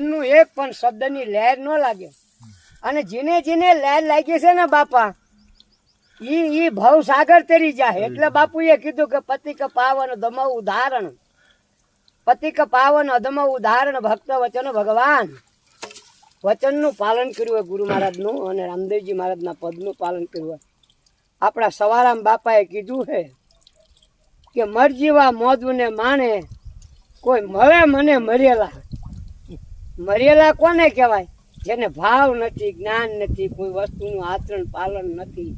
નું એક પણ શબ્દની લહેર ન લાગે. અને જેને જેને લહેર લાગી છે ને બાપા ઈ ઈ ભવ સાગર તરી જાય એટલે બાપુએ કીધું કે પતિ કે પાવન દમ ઉદાહરણ. પતિ કે પાવન અધમ ઉદાહરણ ભક્ત વચન ભગવાન. વચનનું પાલન કર્યું હોય ગુરુ મહારાજનું અને રામદેવજી મહારાજના પદનું પાલન કર્યું હોય. આપણા સવારામ બાપાએ કીધું છે કે મરજીવા મોજને માણે કોઈ મળે મને મરેલા. મરેલા કોને કહેવાય? જેને ભાવ નથી જ્ઞાન નથી કોઈ વસ્તુનું આચરણ પાલન નથી.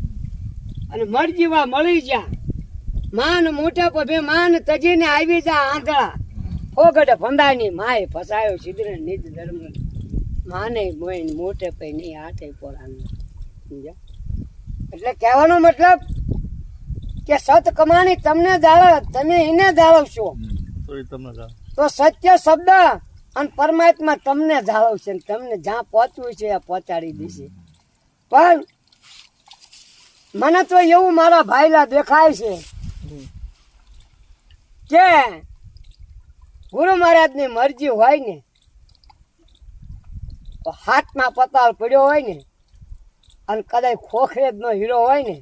અને મરજીવા મળી જા. માન મોટા પભે માન તજીને આવી જા આંધળા. ફોગડ ફંદાની માય ફસાયો સિદ્ધ નિજ ધર્મ. માને મોઈન મોટે પે નહીં હાથે પોરાનું સમજ્યા? એટલે કહેવાનો મતલબ કે સત કમાણી તમને જાળવ તમે એને જાળવશો તો સત્ય શબ્દ અને પરમાત્મા તમને જાળવશે ને તમને જ્યાં પહોંચવું છે ત્યાં પહોંચાડી દેશે. પણ મને તો એવું મારા ભાઈલા દેખાય છે કે ગુરુ મહારાજની મરજી હોય ને હાથમાં પતાળ પડ્યો હોય ને, અને કદાચ ખોખરે જ નો હીરો હોય ને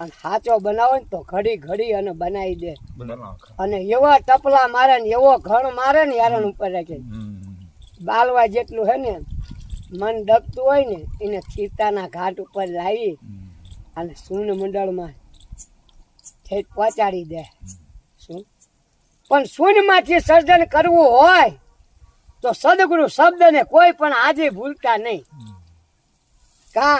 અને સાચો બનાવો ને તો ઘડી ઘડી અને બનાવી દે. અને એવા ટપલા મારે ને એવો ઘણ મારે ને યારણ ઉપર રાખે. બાલવા જેટલું હે ને મન ડગતું હોય ને એને ખીતાના ઘાટ ઉપર લાવી અને સૂન મંડળમાં ઠેઠ પહોંચાડી દે. શું પણ શૂન્યમાંથી સર્જન કરવું હોય તો સદગુરુ શબ્દને કોઈ પણ આજે ભૂલતા નહીં. કા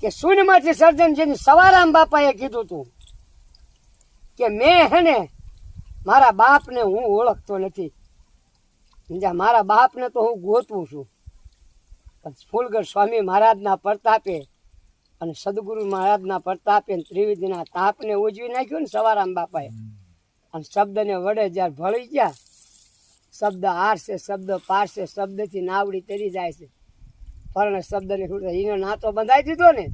કે શૂન્યમાંથી સર્જન જેને સવારામ બાપાએ કીધું તું કે મેં હે ને મારા બાપને હું ઓળખતો નથી. મારા બાપને તો હું ગોતવું છું. પણ ફૂલગઢ સ્વામી મહારાજના પ્રતાપે અને સદગુરુ મહારાજના પ્રતાપે ત્રિવેદીના તાપને ઉજવી નાખ્યું ને સવારામ બાપાએ. અને શબ્દને વડે જ્યારે ભળી ગયા, શબ્દ હારશે શબ્દ પારશે શબ્દથી નાવડી તરી જાય છે. પર્ણ શબ્દને શું એનો નાતો બંધાઈ દીધો ને.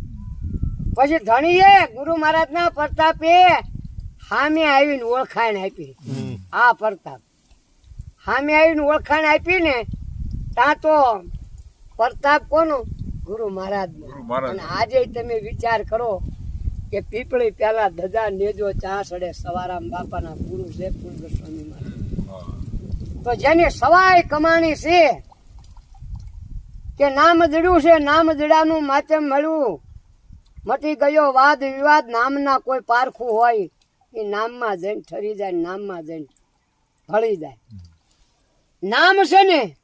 પછી ધણીએ ગુરુ મહારાજના પ્રતાપે સામે આવીને ઓળખાણ આપી. આ પ્રતાપ. સામે આવીને ઓળખાણ આપી ને ત્યાં તો પ્રતાપ કોનો? ગુરુ મહારાજ. અને આજે તમે વિચાર કરો કે પીપળી પેલા ધજા નેજો ચા સડે સવારામ બાપાના ગુરુ છે ફૂલગઢ સ્વામી તો જેની સવાય કમાણી છે કે નામ જડ્યું છે નામ જડાનું માચે મળ્યું મટી ગયો વાદ વિવાદ નામના કોઈ પારખું હોય એ નામમાં જઈને ઠરી જાય નામમાં જઈને ભળી જાય. નામ છે ને